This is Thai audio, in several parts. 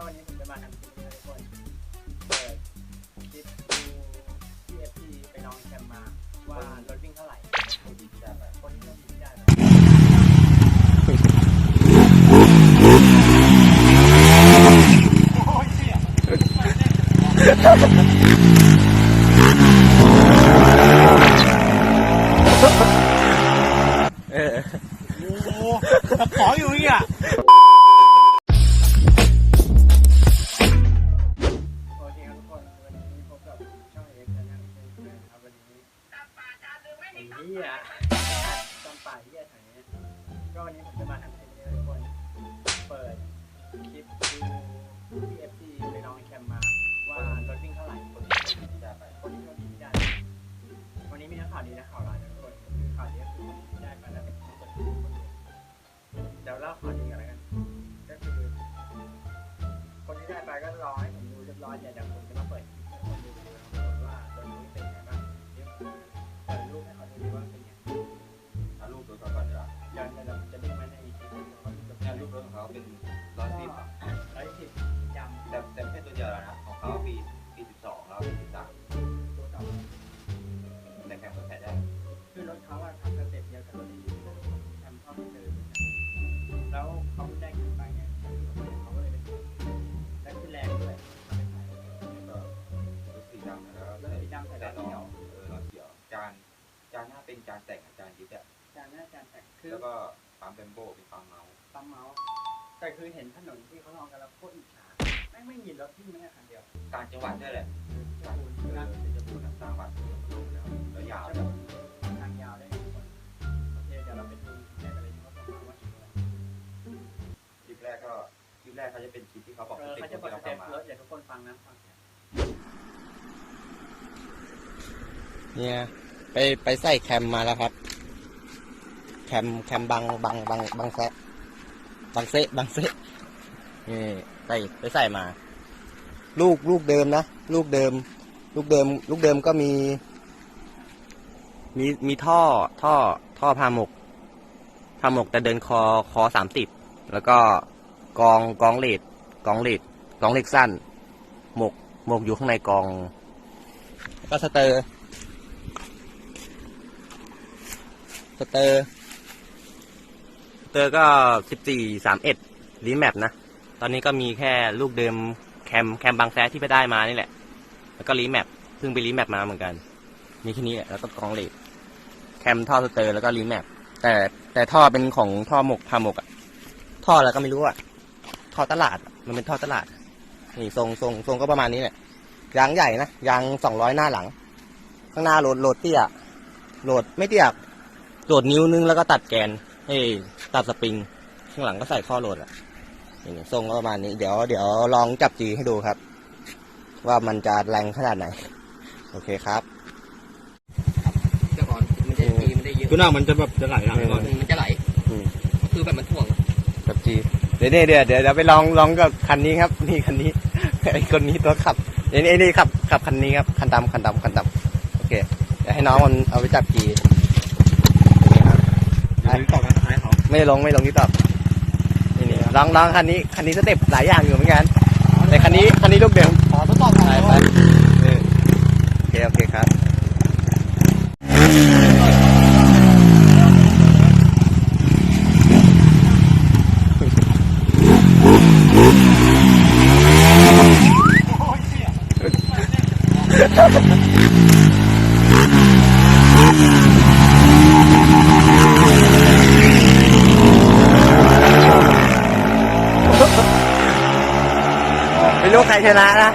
ก็วันนี้ผมจะมาทำคลิปนี้ให้ทุกคนเปิดคลิปดูที่เอฟซีไปลองแคมมาว่ารถวิ่งเท่าไหร่คนที่ได้ไปคนที่ได้ไปเอ เหี้ยจำป่าเหี้ยแถวนี้ก็วันนี้ผมจะมาทำคลิปนี้ให้ทุกคน เปิดคลิปดูที่ จานหน้าเป็นจานแต่งกับจานยึดอะจานหน้าจานแต่งคือแล้วก็ปั๊มเบมโบเป็นปั๊มเมาส์ปั๊มเมาส์แต่คือเห็นถนนที่เขาลองกันแล้วโคตรอิจฉาแม่งไม่มีรถที่ไม่คันเดียวต่างจังหวัดด้วยแหละจะต่างปูนเอนะอเป็นจะพูดนะต่างจังหวัดลงแล้วแล้วยาวจะด้วยทางยาวได้ทุกคนโอเคเดี๋ยวเราไปดูแรกกันเลยว่าผมว่ากี่โมงคลิปแรกก็คลิปแรกเขาจะเป็นคลิปที่เขาบอกเอสอเต็ปเขาจะที่บอกเราสเต็ปรถทำมาเดี๋ยวทุกคนฟังนะฟังเสียงเนี่ย ไปไปใส่แคมมาแล้วครับ แคมแคมบังบังบังบังแซะบังเซะบังเซะนี่ใส่ไปใส่มา ลูกลูกเดิมนะลูกเดิม ลูกเดิม ลูกเดิมก็มี มีมีท่อท่อ ท่อพาหมกพาหมกแต่เดินคอคอสามสิบแล้วก็กองกองเลดกองเล็ดกองเหล็กสั้น หมกหมกอยู่ข้างในกอง ก็สเตอร์ สเตอร์สเตอร์ก็สิบสี่สามเอ็ดรีแมปนะ ตอนนี้ก็มีแค่ลูกเดิมแคมแคมบางแซที่ไปได้มานี่แหละ แล้วก็รีแมปเพิ่งไปรีแมปมาเหมือนกันมีแค่นี้แหละแล้วก็กองเหล็กแคมท่อสเตอร์แล้วก็รีแมปแต่แต่ท่อเป็นของท่อหมกพาหมกอะท่ออะไรก็ไม่รู้อะท่อตลาดมันเป็นท่อตลาดนี่ทรงทรงทรงก็ประมาณนี้แหละยางใหญ่นะยางสองร้อยหน้าหลัง ข้างหน้าโหลดโหลดเตี้ยโหลดไม่เตี้ย โหลดนิ้วนึงแล้วก็ตัดแกนเอ้ยตัดสปริง ข้างหลังก็ใส่ข้อโหลดอะนี่ทรงก็ประมาณนี้เดี๋ยวเดี๋ยวลองจับจีให้ดูครับ ว่ามันจะแรงขนาดไหน โอเคครับแต่ก่อนมันจะดีมันได้เยอะคือหน้ามันจะแบบจะไหลหลังก่อนมันจะไหลอืมคือแบบมันถ่วงจับจีเดี๋ยวนี่เดี๋ยวเดี๋ยวเดี๋ยวไปลองลองกับคันนี้ครับนี่คันนี้ไอ้คนนี้ตัวขับไอ้นี่ไอ้นี่ขับขับคันนี้ครับคันดำคันดำคันดำโอเคเดี๋ยวให้น้องมันเอาไปจับจีนี่ครับเดี๋ยว ต่อกันท้ายเขาไม่ลงไม่ลงที่ตอบนี่นี่ลองลองคันนี้คันนี้สเต็ปหลายอย่างอยู่เหมือนกันแต่คันนี้คันนี้ลูกเดิมขอทดสอบไปไปเออโอเคโอเคครับ ครชนะนะ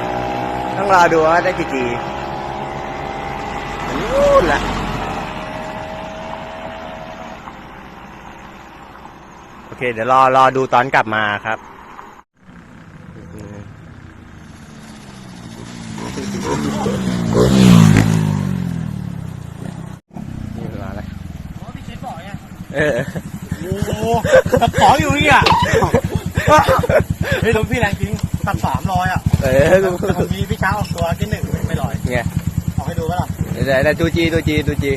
ต้องรอดูว่าได้กี่จีนู่นแหละโอเค เดี๋ยวรอรอดูตอนกลับมาครับนี่มาแล้วพี่เชฟบอกไงเออโอ้โหตะขออยู่นี่อะ เฮ้ยรถพี่แรงจริงตัดสามร้อยอะเออแต่ผมมีพี่ช้างออกตัวที่หนึ่งไม่ลอยไงออกให้ดูไหมล่ะเดี๋ยวเดี๋ยวดูจีดูจีดูจี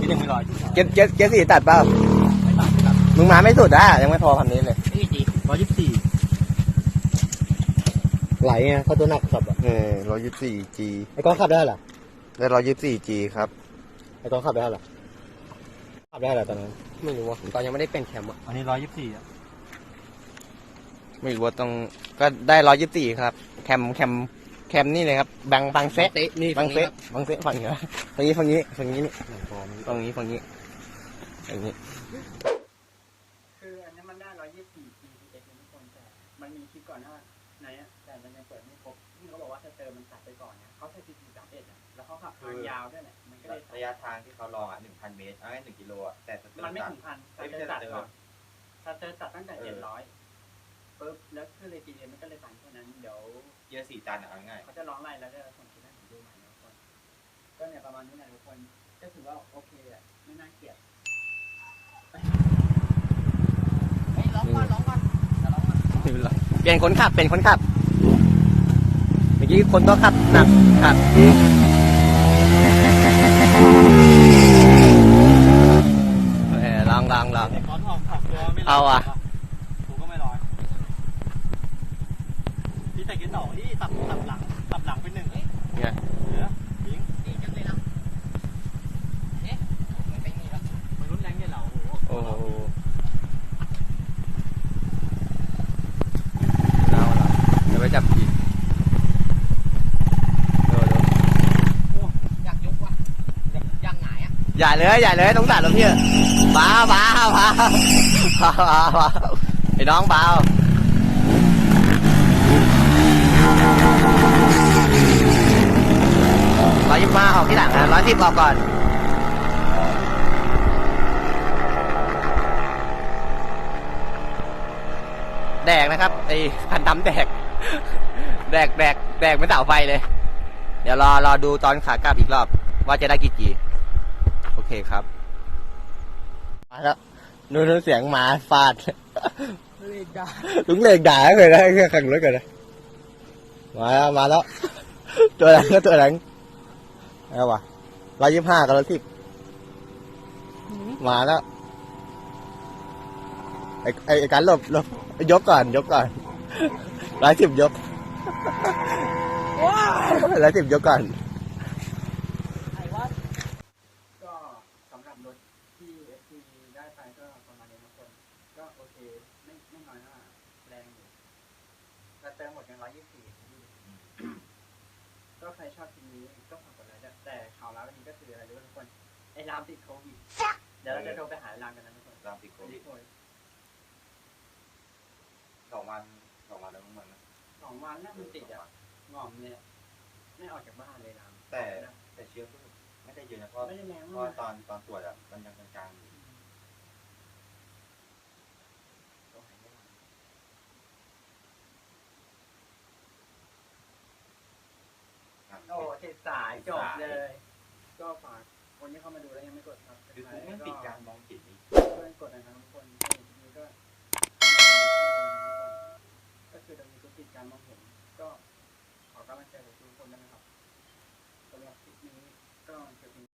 ที่หนึ่งไม่ลอยเจ็ดเจ็ดเจ็ดสี่ตัดเปล่าไม่ตัดไม่ตัดมึงมาไม่สุดอะยังไม่พอพันนี้เลยนี่จีร้อยยี่สิบสี่ไหลไงเขาตัวหนักขับอะเออร้อยยี่สิบสี่จีไอ้ก้อนขับได้เหรอได้ร้อยยี่สิบสี่จีครับไอ้ก้อนขับได้เหรอขับได้เหรอตอนนั้นไม่รู้ว่าตอนยังไม่ได้เป็นแคมป์อะอันนี้ร้อยยี่สิบสี่อะ ไม่รู้ว่าต้องก็ได้ร้อยยี่สิบสี่ครับ แคมแคมแคมนี่เลยครับบางบางเซตเตะนี่บางเซนี้ตบางเซตฝั่งนี้นะฝั่งนี้ฝั่งนี้ฝั่งนี้นี่ฝั่งนี้ฝั่งนี้ฝั่งนี้คืออันนี้มันได้ร้อยยี่สิบสี่ GPS ทุกคนแต่มันมีคลิปก่อนหน้าไหนอะแต่มันยังเปิดไม่ครบที่เขาบอกว่าสเตอร์มันตัดไปก่อนเนี่ยเขาใช้ CP สามเอ็ดอะแล้วเขาขับทางยาวด้วยเนี่ยมันก็เลยระยะทางที่เขาลองอะหนึ่งพันเมตรเอาง่ายหนึ่งกิโลอะแต่สเตอร์มันไม่ตัดถึงพันสไม่เตอใช่ร์ตัดสเตอร์ก่อนสเตอร์ตัดตั้งแต่เออเจ็ดร้อย ปุ๊บแล้วคือเลย GPS มันก็เลยตันแค่นั้นเดี๋ยวเยอะสี่ตันอะเอาง่ายเขาจะร้องไล่แล้วจะส่งคลิปให้ผมดูใหม่นะทุกคนก็เนี่ยประมาณนี้แหละทุกคนก็ถือว่าโอเคอะไม่น่าเกลียดเฮ้ยร้องก่อนร้องก่อนจะร้องก่อนเปลี่ยนคนขับเปลี่ยนคนขับเมื่อกี้คนตัวขับหนักขับเออลองลองลองไอ้ก้อนออกขับตัวไม่ลยเอาอะ กูก็ไม่ลอย พี่แต่กินต่อที่ตับตับหลังตับหลังเป็นหนึ่งเนี่ยเหลือยิงดีจังเลยนะเอ๊ะมันเป็นอย่แล้วมันรุนแรงเนี่ยเราโอ้โหโอ้โหเราเราเดี๋ยวไปจับผิดดูดูอยากยกว่ะอยากหงายอะอย่าเลยอย่าเลยต้องตัดลงพี่บ้าบ้าบ้าบ้าบ้าบ้าไอ้น้องเบาร้อยยี่สิบห้าออกที่หลังนะร้อย สิบออกก่อน แดกนะครับไอ้พันดำแดก แดกแดกแดกไม่เสาไฟเลย เดี๋ยวรอรอดูตอนขากลับอีกรอบ ว่าจะได้กี่จี โอเคครับ มาแล้วนูนเสียงหมาฟาดเลยจ้าลุงเล็กด่าเลยนะแค่ขังรถกันนะมาแล้วมาแล้ว ตัวแรงก็ตัวแรงเอาวะ ร้อยยี่สิบห้ากับร้อยสิบมาแล้วไอ้ไอ้ไอ้การหลบหลบยกก่อนยกก่อนร้อยสิบยกร้อยสิบยกก่อน ก็สำหรับรถที่ ST ได้ไปก็ประมาณนี้ทุกคน ก็โอเค ไม่ไม่น้อยหน้าแรงอยู่แต่เติมหมดยังร้อยยี่สิบสี่ก็ใครชอบคลิปนี้ก็ฝากกดไลค์ด้วยแต่ข่าวร้ายวันนี้ก็คืออะไรรู้ไหมทุกคน ไอ้ รามติดโควิด เดี๋ยวเราจะโทรไปหารามกันนะทุกคนตามติดโควิดโอ้ยสองวันสองวันแล้วมันนะสองวันน่ามันติดอะงอมเนี่ยไม่ออกจากบ้านเลยรามแต่แต่เชื้อก็ไม่ได้เยอะนะเพราะไม่ได้แรงเพมาราะกตอนตอนตรวจอะมันยังกลางๆอยู่ก็หายไม่ทันอะโอ้ติดสายจบเลย ก็ฝากคนที่เข้ามาดูแล้วยังไม่ก ดครับคือกูไม่ปิดการมองเห็นนี่ช่วยกดนะครับทุกคนนี่ก็ก็คือตรงนี้ก็ปิดการมองเห็นก็ขอกำลังใจจากทุกคนด้วยนะครับสำหรับคลิปนี้ก็จะเป็น